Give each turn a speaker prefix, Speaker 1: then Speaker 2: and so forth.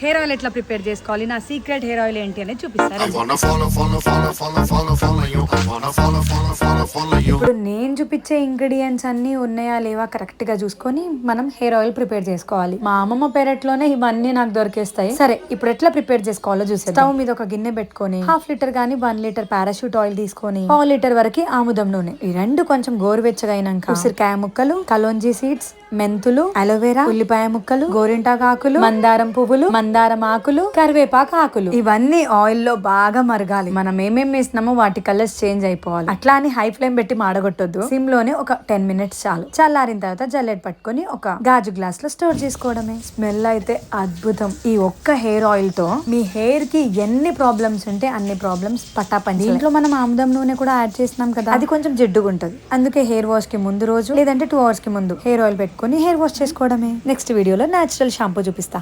Speaker 1: Hair oil ఎట్లా prepare చేసుకోవాలి? నా సీక్రెట్ హెయిర్ ఆయిల్ ఏంటి అనేది చూపిస్తారు?
Speaker 2: I wanna follow, follow, follow, follow, follow, follow you. I wanna follow, follow, follow, follow you.
Speaker 1: ఇప్పుడు నేను చూపించే ఇంగ్రీడియంట్స్ అన్ని ఉన్నాయా లేవా కరెక్ట్గా చూసుకొని మనం హెయిర్ ఆయిల్ ప్రిపేర్ చేసుకోవాలి. మా అమ్మమ్మ పెరట్లోనే ఇవన్నీ నాకు దొరికేస్తాయి. సరే ఇప్పుడు ఎట్లా ప్రిపేర్ చేసుకోవాలో చూసే స్టవ్ మీద ఒక గిన్నె పెట్టుకొని హాఫ్ లీటర్ గానీ వన్ లీటర్ పారాషూట్ ఆయిల్ తీసుకొని పావు లీటర్ వరకు ఆముదం నూనె. ఈ రెండు కొంచెం గోరువెచ్చగా అయినాక ఉసిరికాయ ముక్కలు కలోంజీ సీడ్స్ మెంతులు అలోవెరా ఉల్లిపాయ ముక్కలు గోరింటాకు ఆకులు మందారం పువ్వులు మందారం ఆకులు కరివేపాకు ఆకులు. ఇవన్నీ ఆయిల్లో బాగా మరగాలి. మనం ఏమేం వేసినామో వాటి కలర్స్ చేంజ్ అయిపోవాలి. అట్లా అని హై ఫ్లేమ్ పెట్టి మాడగొట్టొద్దు. సిమ్లోనే ఒక టెన్ మినిట్స్ చాలు. చల్లారిన తర్వాత జల్లెడ్ పట్టుకొని ఒక గాజు గ్లాస్లో స్టోర్ చేసుకోవడమే. స్మెల్ అయితే అద్భుతం. ఈ ఒక్క హెయిర్ ఆయిల్తో మీ హెయిర్కి ఎన్ని ప్రాబ్లమ్స్ ఉంటే అన్ని ప్రాబ్లమ్స్ పట్టాపండి దీంట్లో మనం ఆముదం నూనె కూడా యాడ్ చేసినాం కదా. అది కొంచెం జిడ్డుగా ఉంటది అందుకే హెయిర్ వాష్కి ముందు రోజు లేదంటే టూ అవర్స్కి ముందు హెయిర్ ఆయిల్ పెట్టుకొని హెయిర్ వాష్ చేసుకోవడమే. నెక్స్ట్ వీడియోలో న్యాచురల్ షాంపూ చూపిస్తా.